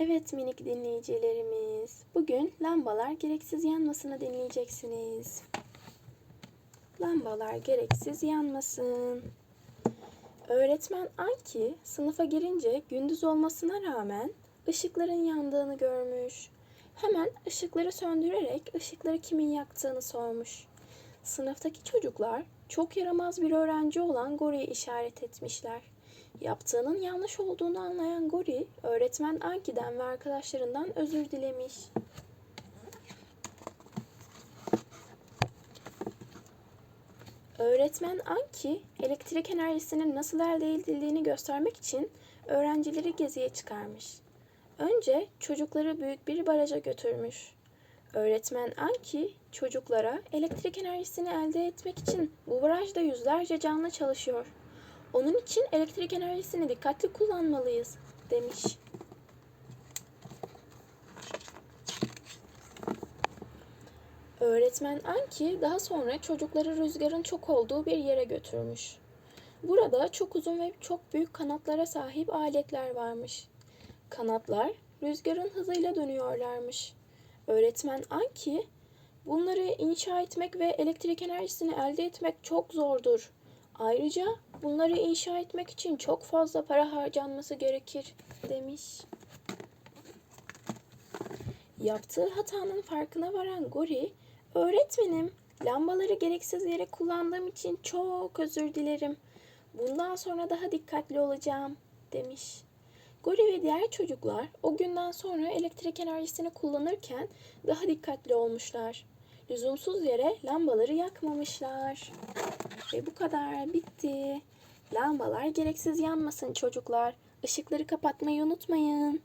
Evet minik dinleyicilerimiz. Bugün lambalar gereksiz yanmasını dinleyeceksiniz. Lambalar gereksiz yanmasın. Öğretmen Anki sınıfa girince gündüz olmasına rağmen ışıkların yandığını görmüş. Hemen ışıkları söndürerek ışıkları kimin yaktığını sormuş. Sınıftaki çocuklar çok yaramaz bir öğrenci olan Gori'yi işaret etmişler. Yaptığının yanlış olduğunu anlayan Gori, öğretmen Anki'den ve arkadaşlarından özür dilemiş. Öğretmen Anki, elektrik enerjisinin nasıl elde edildiğini göstermek için öğrencileri geziye çıkarmış. Önce çocukları büyük bir baraja götürmüş. Öğretmen Anki, çocuklara elektrik enerjisini elde etmek için bu barajda yüzlerce canlı çalışıyor. Onun için elektrik enerjisini dikkatli kullanmalıyız, demiş. Öğretmen Anki daha sonra çocukları rüzgarın çok olduğu bir yere götürmüş. Burada çok uzun ve çok büyük kanatlara sahip aletler varmış. Kanatlar rüzgarın hızıyla dönüyorlarmış. Öğretmen Anki, bunları inşa etmek ve elektrik enerjisini elde etmek çok zordur. Ayrıca bunları inşa etmek için çok fazla para harcanması gerekir, demiş. Yaptığı hatanın farkına varan Gori, öğretmenim, lambaları gereksiz yere kullandığım için çok özür dilerim. Bundan sonra daha dikkatli olacağım, demiş. Gori ve diğer çocuklar o günden sonra elektrik enerjisini kullanırken daha dikkatli olmuşlar. Lüzumsuz yere lambaları yakmamışlar. Ve bu kadar bitti. Lambalar gereksiz yanmasın çocuklar. Işıkları kapatmayı unutmayın.